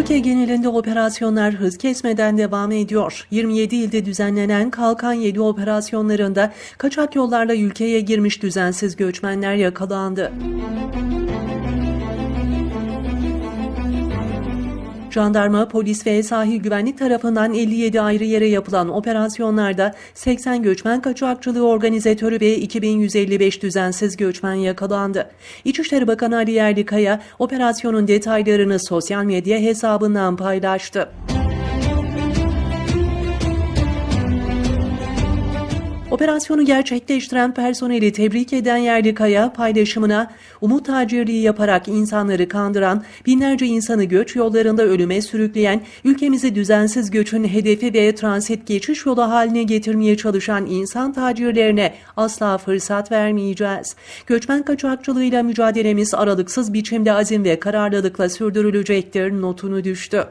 Türkiye genelinde operasyonlar hız kesmeden devam ediyor. 27 ilde düzenlenen Kalkan 7 operasyonlarında kaçak yollarla ülkeye girmiş düzensiz göçmenler yakalandı. Jandarma, polis ve sahil güvenlik tarafından 57 ayrı yere yapılan operasyonlarda 80 göçmen kaçakçılığı organizatörü ve 2155 düzensiz göçmen yakalandı. İçişleri Bakanı Ali Yerlikaya operasyonun detaylarını sosyal medya hesabından paylaştı. Operasyonu gerçekleştiren personeli tebrik eden Yerlikaya paylaşımına umut tacirliği yaparak insanları kandıran, binlerce insanı göç yollarında ölüme sürükleyen, ülkemizi düzensiz göçün hedefi ve transit geçiş yolu haline getirmeye çalışan insan tacirlerine asla fırsat vermeyeceğiz. Göçmen kaçakçılığıyla mücadelemiz aralıksız biçimde azim ve kararlılıkla sürdürülecektir notunu düştü.